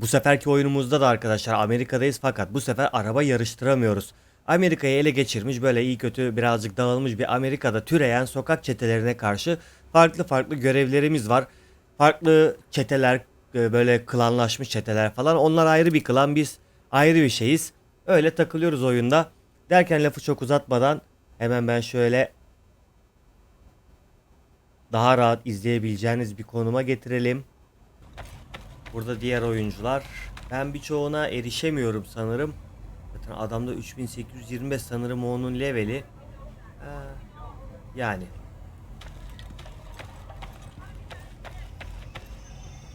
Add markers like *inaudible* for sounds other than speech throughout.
Bu seferki oyunumuzda da arkadaşlar Amerika'dayız fakat bu sefer araba yarıştıramıyoruz. Amerika'yı ele geçirmiş böyle iyi kötü birazcık dağılmış bir Amerika'da türeyen sokak çetelerine karşı farklı farklı görevlerimiz var. Farklı çeteler e, böyle klanlaşmış çeteler falan onlar ayrı bir klan biz ayrı bir şeyiz. Öyle takılıyoruz oyunda. Derken lafı çok uzatmadan hemen ben şöyle daha rahat izleyebileceğiniz bir konuma getirelim. Burada diğer oyuncular. Ben birçoğuna erişemiyorum sanırım. Zaten adamda 3825 sanırım onun leveli. Ee, yani.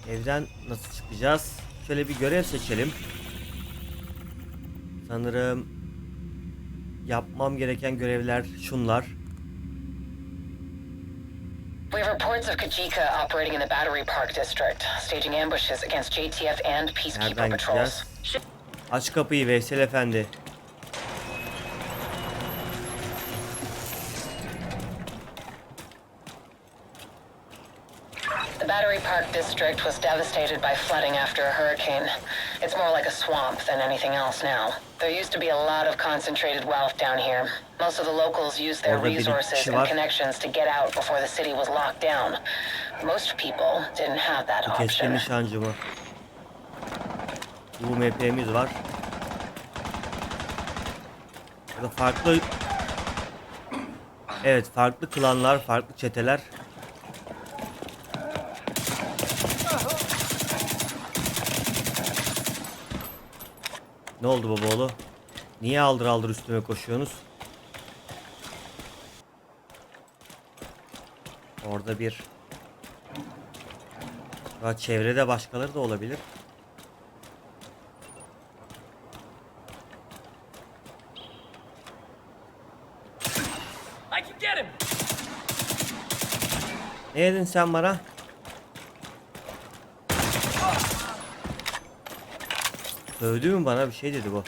Evden nasıl çıkacağız? Şöyle bir görev seçelim. Sanırım yapmam gereken görevler şunlar. We have reports of Kajika operating in the Battery Park District, staging ambushes against JTF and Peacekeeper Nereden patrols. gideceğiz? Aç kapıyı Veysel Efendi. Park District was devastated by flooding after a hurricane. It's more like a swamp than anything else now. There used to be a lot of concentrated wealth down here. Most of the locals used their resources and connections to get out before the city was locked down. Most people didn't have that option. nişancı mı? UMP'miz var. Burada farklı Evet farklı klanlar, farklı çeteler. Ne oldu babaoğlu? Niye aldır aldır üstüme koşuyorsunuz? Orada bir ya çevrede başkaları da olabilir. Ne dedin sen bana? Sövdü mü bana bir şey dedi bu.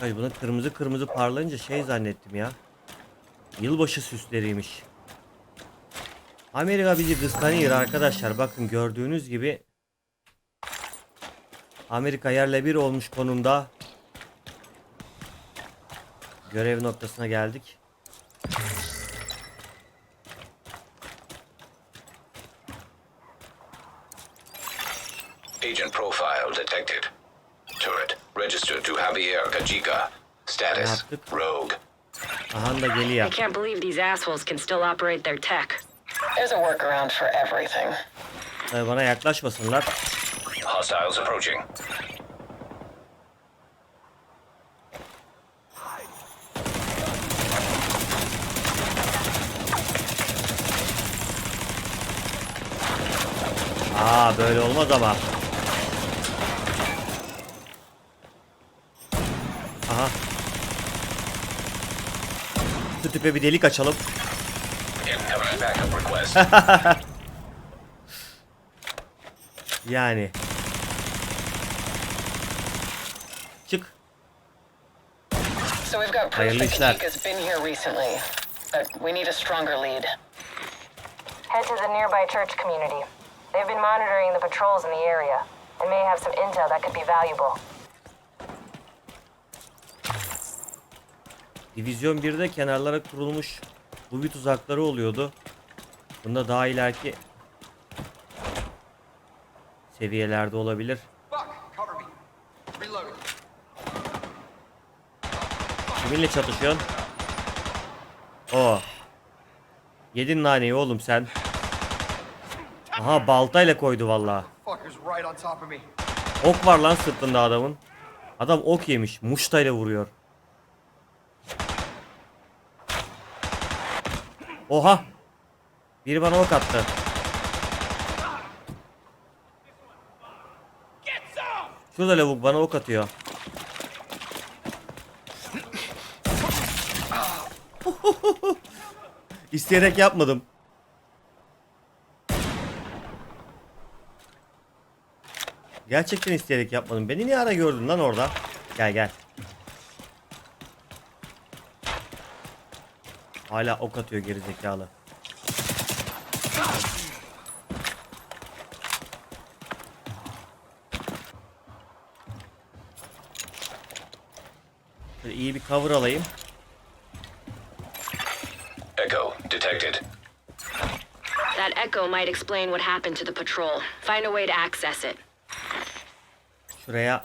Hayır buna kırmızı kırmızı parlayınca şey zannettim ya. Yılbaşı süsleriymiş. Amerika bizi kıskanıyor arkadaşlar. Bakın gördüğünüz gibi Amerika yerle bir olmuş konumda. Görev noktasına geldik. Agent profile detected. Turret registered to Javier Kajika. Status Yaptık. rogue. Aha da I can't believe these assholes can still operate their tech. There's a workaround for everything. Tabii bana yaklaşmasınlar. Hostiles approaching. Aa böyle olmaz ama. Şu tüpe bir delik açalım. Incoming backup request. Yani. Çık. So we've got proof Hayırlı that işler. Kajika's been here recently, but we need a stronger lead. Head to the nearby church community. They've been monitoring the patrols in the area and may have some intel that could be valuable. Divizyon 1'de kenarlara kurulmuş bu bir tuzakları oluyordu. Bunda daha ileriki seviyelerde olabilir. Kiminle çatışıyorsun? O. Yedin naneyi oğlum sen. Aha baltayla koydu vallahi. Ok var lan sırtında adamın. Adam ok yemiş. Muştayla vuruyor. Oha. Biri bana ok attı. Şurada lavuk bana ok atıyor. *laughs* İsteyerek yapmadım. Gerçekten isteyerek yapmadım. Beni niye ara gördün lan orada? Gel gel. Hala ok atıyor gerizekalı. Şöyle iyi bir cover alayım. Echo detected. That echo might explain what happened to the patrol. Find a way to access it. Şuraya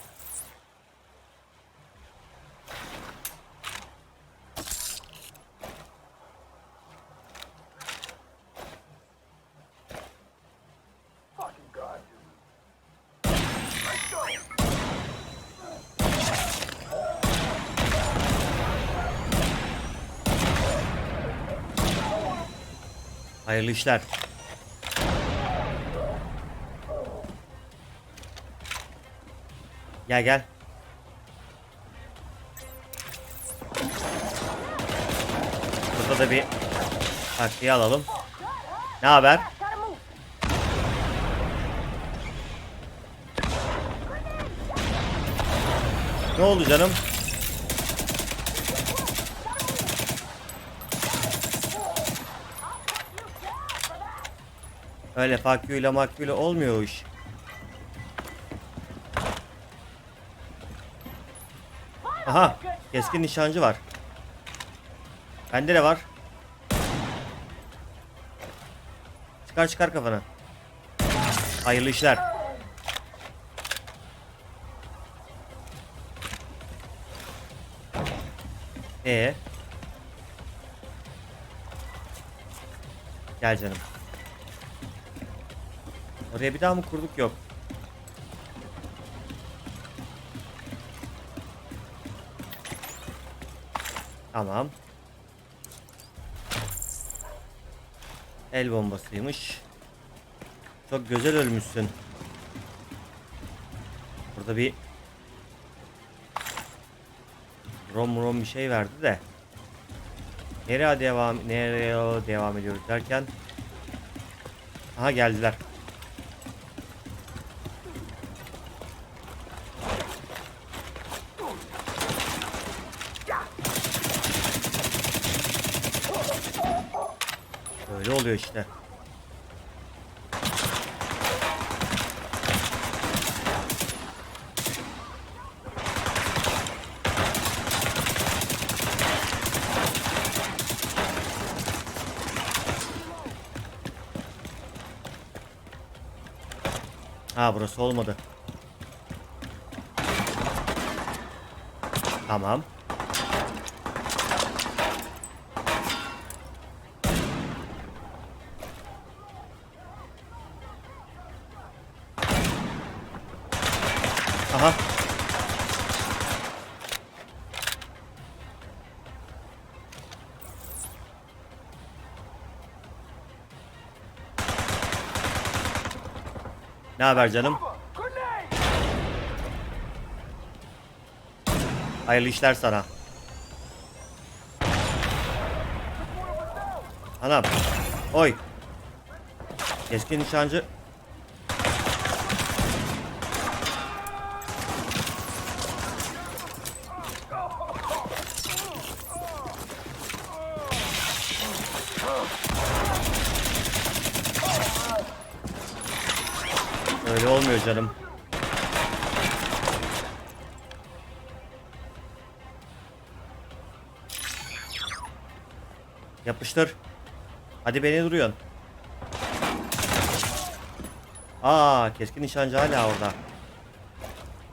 Hayırlı işler. Gel gel. Burada da bir takviye alalım. Ne haber? Ne oldu canım? Öyle fakyuyla makyuyla olmuyor o iş. Aha, keskin nişancı var. Bende de var. Çıkar çıkar kafanı. Hayırlı işler. Ee. Gel canım. Oraya bir daha mı kurduk yok. Tamam. El bombasıymış. Çok güzel ölmüşsün. Burada bir rom rom bir şey verdi de. Nereye devam nereye devam ediyoruz derken Aha geldiler. Öyle oluyor işte. Ha burası olmadı. Tamam. Aha. Ne haber canım? Hayırlı işler sana. Anam. Oy. Keskin nişancı. Öyle olmuyor canım. Yapıştır. Hadi beni duruyorsun. Aa, keskin nişancı hala orada.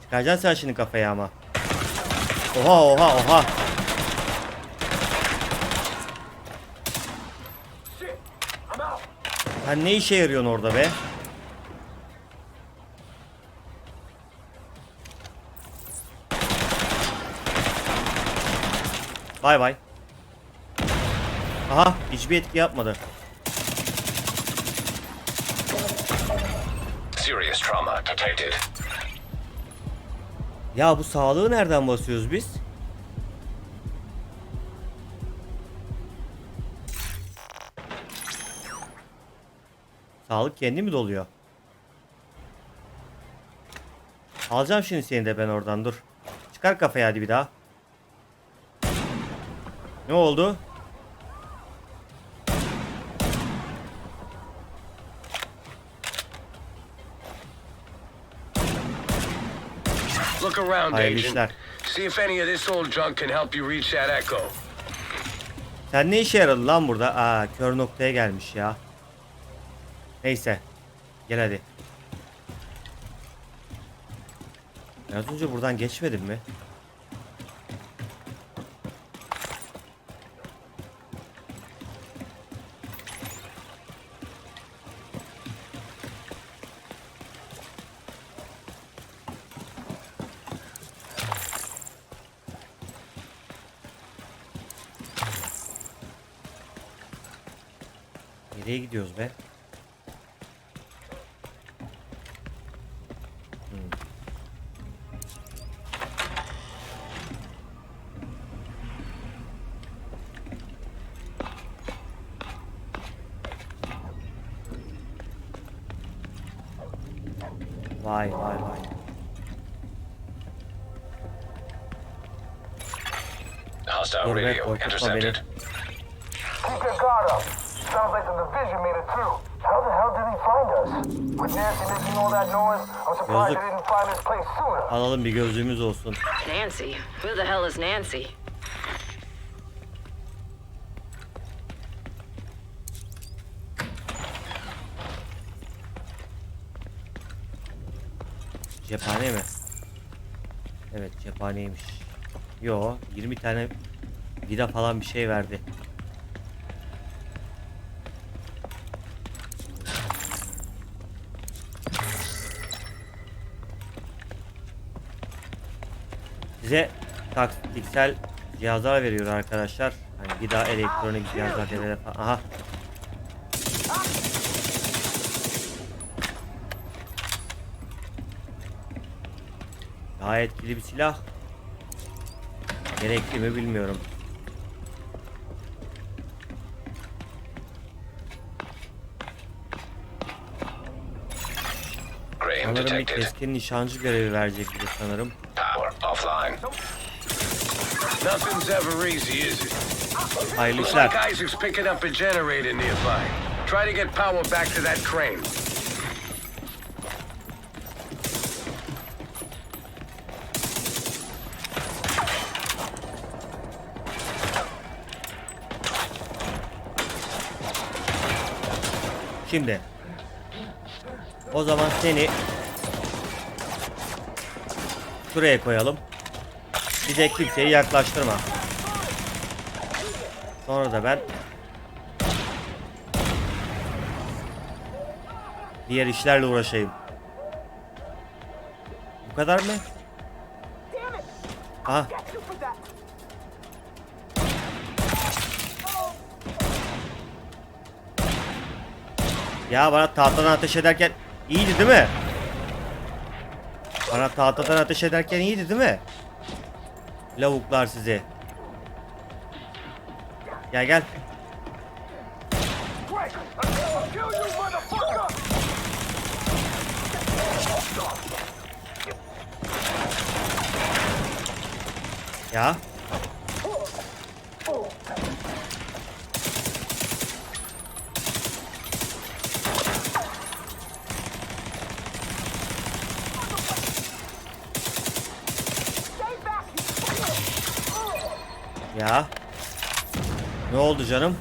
Çıkaracaksın sen şimdi kafayı ama. Oha oha oha. Sen ne işe yarıyorsun orada be? Bay bay. Aha hiçbir etki yapmadı. Serious trauma detected. Ya bu sağlığı nereden basıyoruz biz? Sağlık kendi mi doluyor? Alacağım şimdi seni de ben oradan dur. Çıkar kafayı hadi bir daha. Ne oldu? Look around, Hayırlı Agent. işler. See if any of this old junk can help you reach that echo. Sen ne işe yaradın lan burada? Aa kör noktaya gelmiş ya. Neyse. Gel hadi. Az önce buradan geçmedim mi? Nereye gidiyoruz be? Hmm. Vay vay vay. Hostile Dur be, radio korkutma intercepted. Keep your guard up. Sounds like the division made it through. How the hell did he find us? With Nancy making all that noise, I'm surprised Yazık. they didn't find this place sooner. Alalım bir gözlüğümüz olsun. Nancy? Who the hell is Nancy? Cephane mi? Evet cephaneymiş. Yo 20 tane vida falan bir şey verdi. Size taktiksel cihazlar veriyor arkadaşlar. Hani vida elektronik cihazlar devre falan. Aha. Daha etkili bir silah. Gerekli mi bilmiyorum. Sanırım bir keskin nişancı görevi verecek bize sanırım. Offline. Nothing's ever easy, is it? Hayırlı işler. like Isaac's picking up a generator nearby. Try to get power back to that crane. Şimdi. O zaman seni şuraya koyalım. Bir de kimseyi yaklaştırma. Sonra da ben diğer işlerle uğraşayım. Bu kadar mı? Ha. Ya bana tahtadan ateş ederken iyiydi değil mi? Bana tahtadan ateş ederken iyiydi değil mi? Lavuklar sizi. Gel gel. Ya. Ya. Ne oldu canım?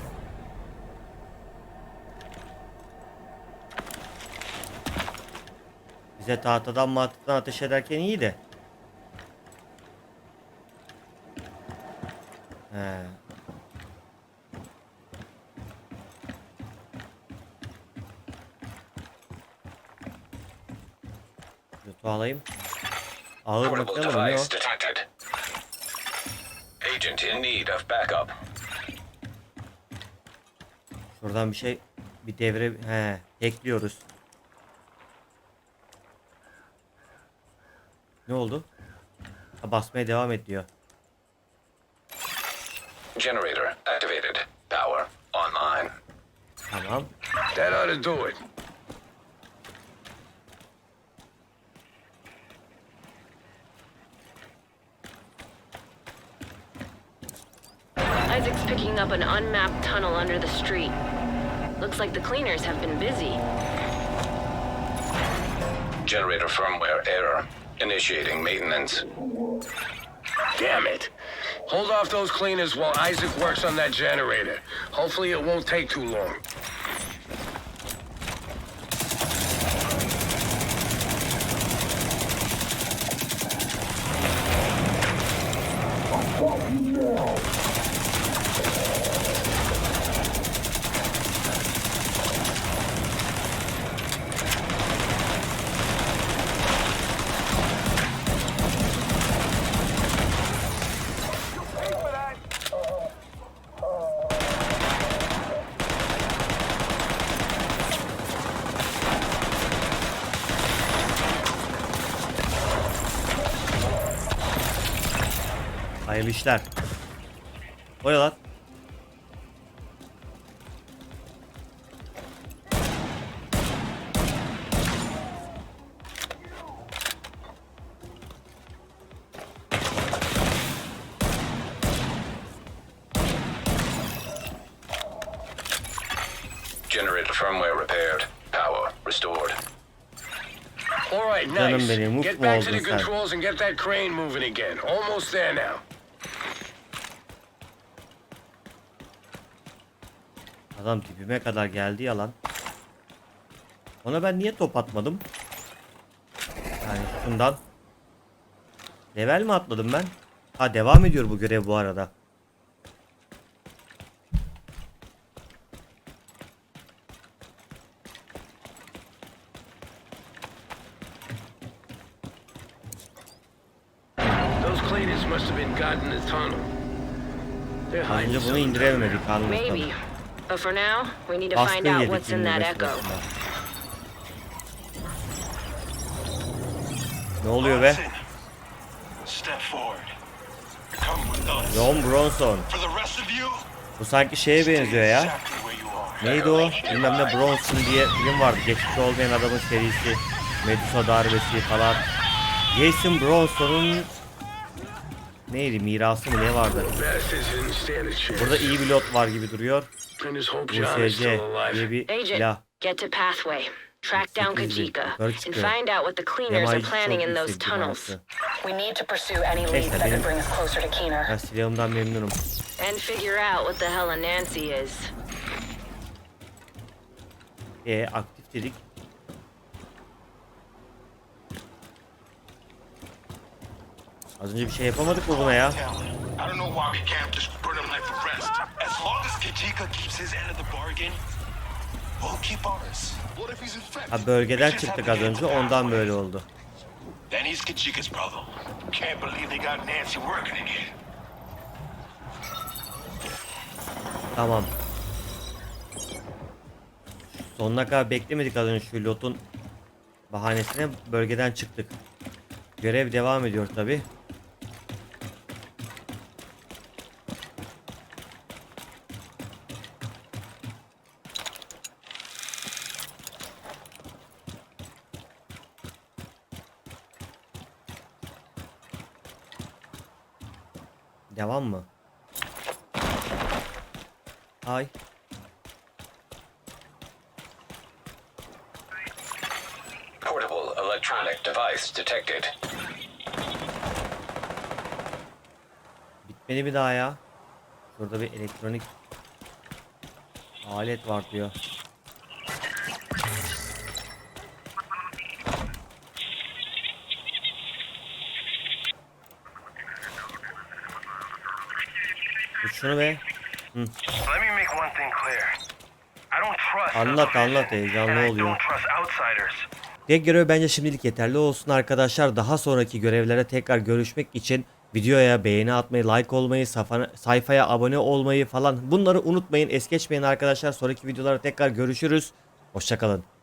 Bize tahtadan mahtadan ateş ederken iyiydi. He. Yutu alayım. Ağır makine ne? Agent in need of backup. Şuradan bir şey bir devre he ekliyoruz. Ne oldu? Ha, basmaya devam et diyor. Generator activated. Power online. Tamam. That ought to do it. Isaac's picking up an unmapped tunnel under the street. Looks like the cleaners have been busy. Generator firmware error. Initiating maintenance. Damn it! Hold off those cleaners while Isaac works on that generator. Hopefully it won't take too long. Hayırlı. O ne lan? Generator firmware repaired. Power restored. All right, Canım nice. benim, mutlu Get back to the sen. controls and get that crane moving again. Almost there now. Adam tipime kadar geldi ya lan. Ona ben niye top atmadım? Yani şundan. Level mi atladım ben? Ha devam ediyor bu görev bu arada. Önce bunu indiremedik there. But for now, we need to find out what's in that echo. Ne oluyor be? Step forward. Come with us. John Bronson. For the rest of you, Bu sanki şeye benziyor ya. Neydi o? Bilmem ne Bronson diye film vardı. Geçmiş olmayan adamın serisi. Medusa darbesi falan. Jason Bronson'un neydi mirası mı ne vardı? Burada iyi bir lot var gibi duruyor. USC diye bir Agent, silah. get to Pathway. Track down. Kajika and find out what the cleaners are planning in those tunnels. We need to pursue any leads that could bring us closer to Keener. ben silahımdan memnunum. And figure out what the hell a Nancy is. E aktif dedik. Az önce bir şey yapamadık mı buna ya? Ha bölgeden çıktık az önce ondan böyle oldu. Then he's Kajika's problem. Can't believe they got Nancy working again. Tamam. Sonuna kadar beklemedik az önce şu lotun bahanesine bölgeden çıktık. Görev devam ediyor tabi. Devam mı? Ay. Portable electronic device detected. Bitmedi mi daha ya? Burada bir elektronik alet var diyor. Tut şunu be. Let me make one thing clear. I don't trust Anlat, anlat, heyecanlı oluyor. Tek görev bence şimdilik yeterli olsun arkadaşlar. Daha sonraki görevlere tekrar görüşmek için videoya beğeni atmayı, like olmayı, sayfaya abone olmayı falan bunları unutmayın, es geçmeyin arkadaşlar. Sonraki videolarda tekrar görüşürüz. Hoşçakalın.